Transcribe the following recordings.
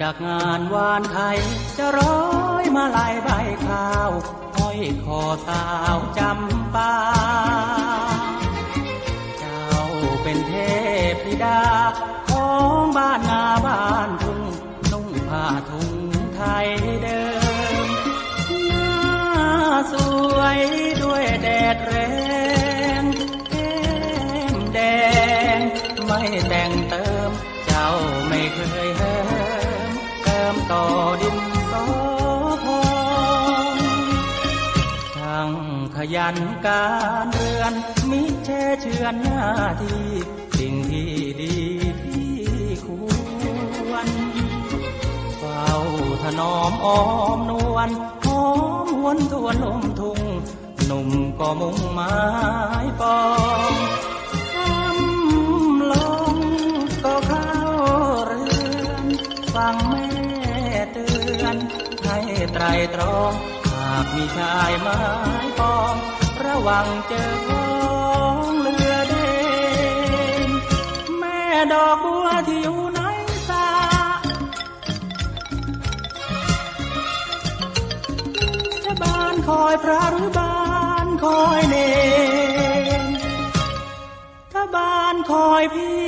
จากงานวานไทย จะร้อยมาลายใบข้าวห้อยคอสาวจำปา เจ้าเป็นเทพธิดา ของบ้านนาบ้านทุ่งนุ่งผ้าทุ่งไทยเดิมหน้าสวยด้วยแดดแรงแก้มแดง ไม่แต่งเติม เจ้าไม่เคยเหิมเติ มต่อดินสอพองช่างขยันการเรือน มิแช่เชือนหน้าที่สิ่งที่ดีที่ควรเฝ้าถนอมอ้อมนวลหอมหวนทวนลมทุ่งหนุ่มก็มุ่งหมายปอง ไตรตรอง หากมีชายไม้ปอง ระวังเจอของเรือเด่นแม่ดอกบัวที่อยู่ในสาจะบานคอยพระหรือบานคอยเนรถ้าบานคอยพี่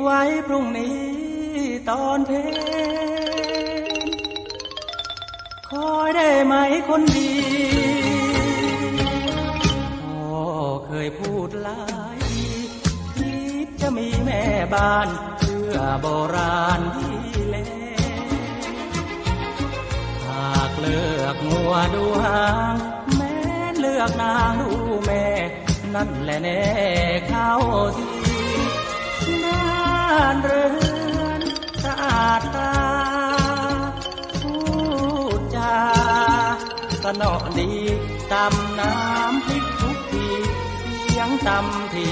ไว้พรุ่งนี้ตอนเพล คอได้ไหมคนดีพ่อเคยพูดหลายทีคิดจะมีแม่บ้านเชื่อโบราณที่เลหากเลือกงัวดูหางแม้เลือกนางดูแม่ นั่นแหละแน่เข้าที่บ้านเรือน เนอดีตำน้ำพริกทุกทีเสียงตำที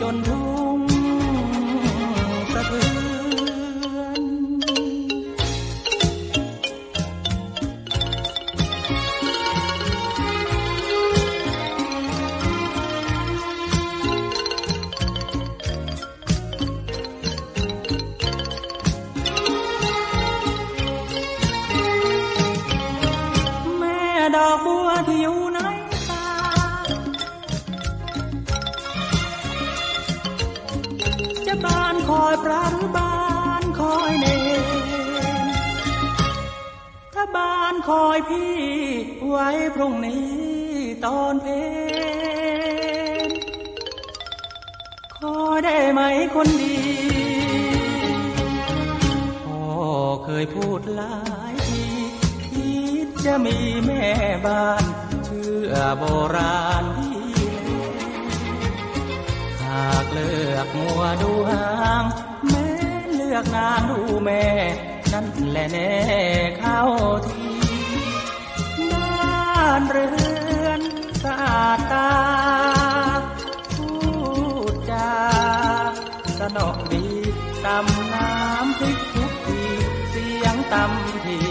จนทุก พระหรือบานคอยเนรถ้าบานคอยพี่ไว้พรุ่งนี้ตอนเพลงคอยได้ไหมคนดีพ่อเคยพูดหลายทีคิดจะมีแม่บ้าน เชื่อโบราณ แม่ นั่นแหละแน่เข้าทีบ้านเรือนสะอาดตา พูดจาสนอกดีตำน้ำพริกทุกที เสียงตำที